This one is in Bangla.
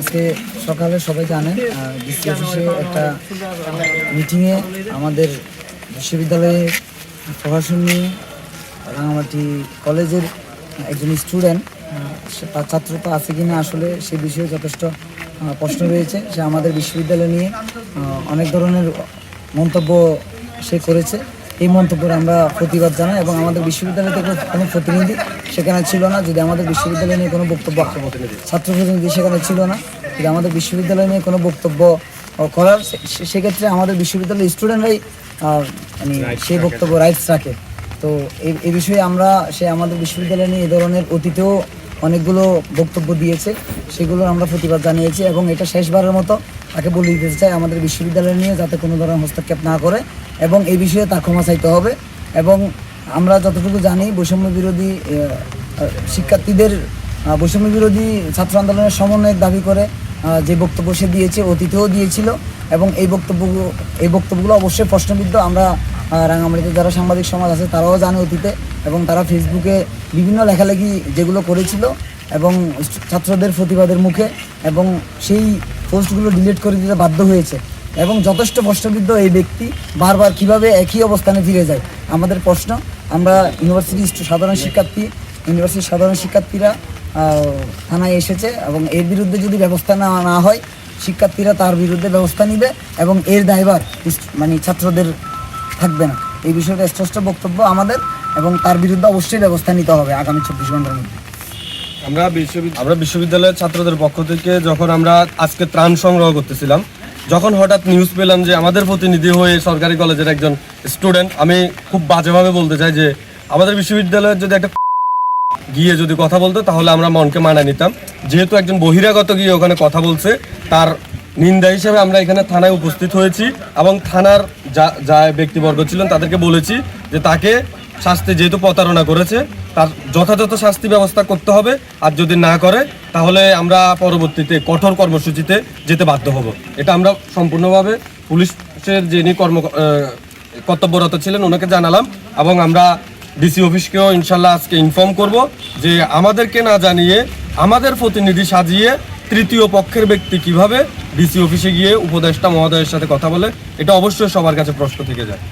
আজকে সকালে সবাই জানেন ডিসি একটা মিটিংয়ে আমাদের বিশ্ববিদ্যালয়ে প্রশাসন নিয়ে রাঙামাটি কলেজের একজন স্টুডেন্ট ছাত্রতা আছে কিনা আসলে সে বিষয়ে যথেষ্ট প্রশ্ন রয়েছে। সে আমাদের বিশ্ববিদ্যালয় নিয়ে অনেক ধরনের মন্তব্য সে করেছে। এই মন্তব্যের আমরা প্রতিবাদ জানাই এবং আমাদের বিশ্ববিদ্যালয় থেকে কোনো প্রতিনিধি সেখানে ছিল না। যদি আমাদের বিশ্ববিদ্যালয় নিয়ে কোনো বক্তব্য ছাত্র প্রতিনিধি সেখানে ছিল না যদি আমাদের বিশ্ববিদ্যালয় নিয়ে কোনো বক্তব্য করার সেক্ষেত্রে আমাদের বিশ্ববিদ্যালয়ের স্টুডেন্টরাই মানে সেই বক্তব্য রাইটস রাখে। তো এই এই বিষয়ে আমরা সে আমাদের বিশ্ববিদ্যালয় নিয়ে এই ধরনের অতীতেও অনেকগুলো বক্তব্য দিয়েছে, সেগুলো আমরা প্রতিবাদ জানিয়েছি এবং এটা শেষবারের মতো তাকে বলে দিতে চাই আমাদের বিশ্ববিদ্যালয় নিয়ে যাতে কোনো ধরনের হস্তক্ষেপ না করে এবং এই বিষয়ে তার ক্ষমা চাইতে হবে এবং আমরা যতটুকু জানি বৈষম্য বিরোধী শিক্ষার্থীদের বৈষম্য বিরোধী ছাত্র আন্দোলনের সমন্বয়ের দাবি করে যে বক্তব্য সে দিয়েছে অতীতেও দিয়েছিল এবং এই বক্তব্যগুলো এই বক্তব্যগুলো অবশ্যই প্রশ্নবিদ্ধ। আমরা রাঙামাটিতে যারা সাংবাদিক সমাজ আছে, তারাও জানে অতীতে এবং তারা ফেসবুকে বিভিন্ন লেখালেখি যেগুলো করেছিল এবং ছাত্রদের প্রতিবাদের মুখে এবং সেই পোস্টগুলো ডিলিট করে দিতে বাধ্য হয়েছে এবং যথেষ্ট প্রশ্নবিদ্ধ এই ব্যক্তি বারবার কীভাবে একই অবস্থানে ফিরে যায়? আমাদের প্রশ্ন, আমরা ইউনিভার্সিটি সাধারণ শিক্ষার্থী, ইউনিভার্সিটির সাধারণ শিক্ষার্থীরা থানায় এসেছে এবং এর বিরুদ্ধে যদি ব্যবস্থা না না হয়, শিক্ষার্থীরা তার বিরুদ্ধে ব্যবস্থা নিবে এবং এর দায়ভার মানে ছাত্রদের থাকবে না। এই বিষয়টা স্পষ্ট বক্তব্য আমাদের এবং তার বিরুদ্ধে অবশ্যই ব্যবস্থা নিতে হবে আগামী চব্বিশ ঘণ্টার মধ্যে। আমরা বিশ্ববিদ্যালয় আমরা বিশ্ববিদ্যালয়ের ছাত্রদের পক্ষ থেকে যখন আমরা আজকে ত্রাণ সংগ্রহ করতেছিলাম, যখন হঠাৎ নিউজ পেলাম যে আমাদের প্রতিনিধি হয়ে সরকারি কলেজের একজন স্টুডেন্ট আমি খুব বাজেভাবে বলতে চাই যে আমাদের বিশ্ববিদ্যালয়ের যদি একটা গিয়ে যদি কথা বলতো, তাহলে আমরা মনকে মানায় নিতাম। যেহেতু একজন বহিরাগত গিয়ে ওখানে কথা বলছে, তার নিন্দা হিসেবে আমরা এখানে থানায় উপস্থিত হয়েছি এবং থানার যা যা ব্যক্তিবর্গ ছিলেন তাদেরকে বলেছি যে তাকে শাস্তি যেহেতু প্রতারণা করেছে, তার যথাযথ শাস্তি ব্যবস্থা করতে হবে। আর যদি না করে, তাহলে আমরা পরবর্তীতে কঠোর কর্মসূচিতে যেতে বাধ্য হব। এটা আমরা সম্পূর্ণভাবে পুলিশের যিনি কর্ম কর্তব্যরত ছিলেন, ওনাকে জানালাম এবং আমরা ডিসি অফিসকেও ইনশাল্লাহ আজকে ইনফর্ম করব যে আমাদেরকে না জানিয়ে আমাদের প্রতিনিধি সাজিয়ে তৃতীয় পক্ষের ব্যক্তি কীভাবে ডিসি অফিসে গিয়ে উপদেষ্টা মহোদয়ের সাথে কথা বলে, এটা অবশ্যই সবার কাছে প্রশ্ন থেকে যায়।